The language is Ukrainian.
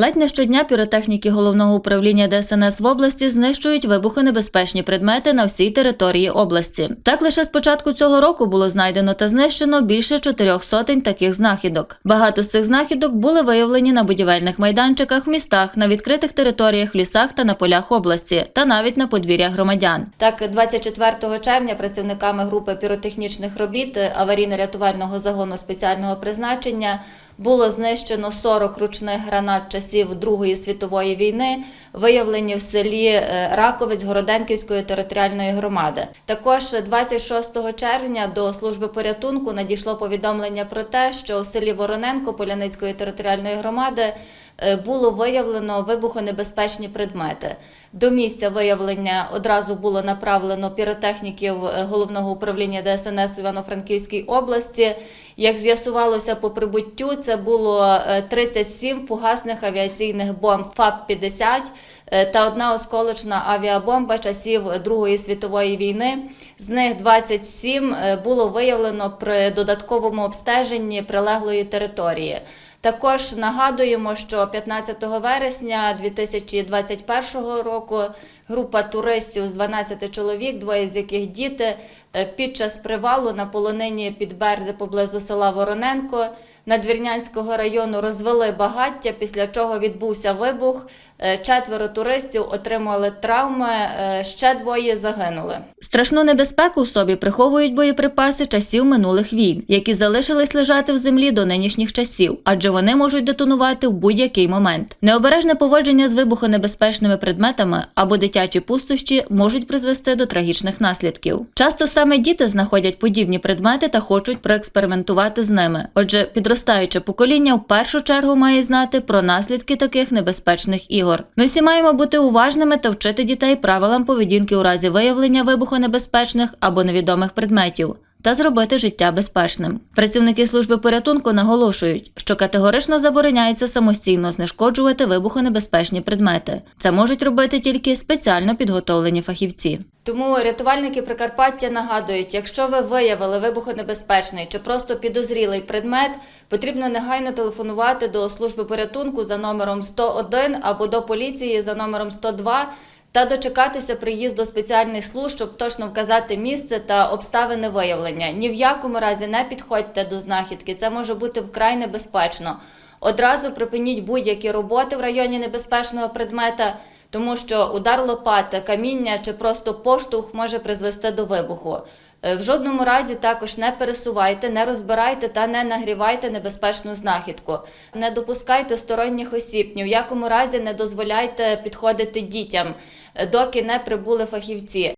Ледь не щодня піротехніки головного управління ДСНС в області знищують вибухонебезпечні предмети на всій території області. Так лише з початку цього року було знайдено та знищено більше чотирьох сотень таких знахідок. Багато з цих знахідок були виявлені на будівельних майданчиках містах, на відкритих територіях, в лісах та на полях області, та навіть на подвір'ях громадян. Так, 24 червня працівниками групи піротехнічних робіт аварійно-рятувального загону спеціального призначення було знищено 40 ручних гранат часів Другої світової війни, виявлені в селі е, Раковець Городенківської територіальної громади. Також 26 червня до служби порятунку надійшло повідомлення про те, що у селі Вороненко Поляницької територіальної громади було виявлено вибухонебезпечні предмети. До місця виявлення одразу було направлено піротехніків е, головного управління ДСНС у Івано-Франківській області. Як з'ясувалося по прибуттю, це було е, 37 фугасних авіаційних бомб ФАП-50 е, та одна осколочна авіабомба часів Другої світової війни. З них 27 е, було виявлено при додатковому обстеженні прилеглої території. Також нагадуємо, що 15 вересня 2021 року група туристів з 12 чоловік, двоє з яких діти, е, під час привалу на полонині під Берди поблизу села Вороненко Надвірнянського району розвели багаття, після чого відбувся вибух. Е, Четверо туристів отримали травми, е, ще двоє загинули. Страшну небезпеку в собі приховують боєприпаси часів минулих війн, які залишились лежати в землі до нинішніх часів, адже вони можуть детонувати в будь-який момент. Необережне поводження з вибухонебезпечними предметами або дитячі пустощі можуть призвести до трагічних наслідків. Часто саме діти знаходять подібні предмети та хочуть проекспериментувати з ними. Отже, підростаюче покоління в першу чергу має знати про наслідки таких небезпечних ігор. Ми всі маємо бути уважними та вчити дітей правилам поведінки у разі виявлення вибухонебезпечних або невідомих предметів. Та зробити життя безпечним. Працівники служби порятунку наголошують, що категорично забороняється самостійно знешкоджувати вибухонебезпечні предмети. Це можуть робити тільки спеціально підготовлені фахівці. Тому рятувальники Прикарпаття нагадують, якщо ви виявили вибухонебезпечний чи просто підозрілий предмет, потрібно негайно телефонувати до служби порятунку за номером 101 або до поліції за номером 102 та дочекатися приїзду спеціальних служб, щоб точно вказати місце та обставини виявлення. Ні в якому разі не підходьте до знахідки, це може бути вкрай небезпечно. Одразу припиніть будь-які роботи в районі небезпечного предмета, тому що удар лопати, каміння чи просто поштовх може призвести до вибуху. Е, В жодному разі також не пересувайте, не розбирайте та не нагрівайте небезпечну знахідку. Не допускайте сторонніх осіб, ні в якому разі не дозволяйте підходити дітям, е, доки не прибули фахівці.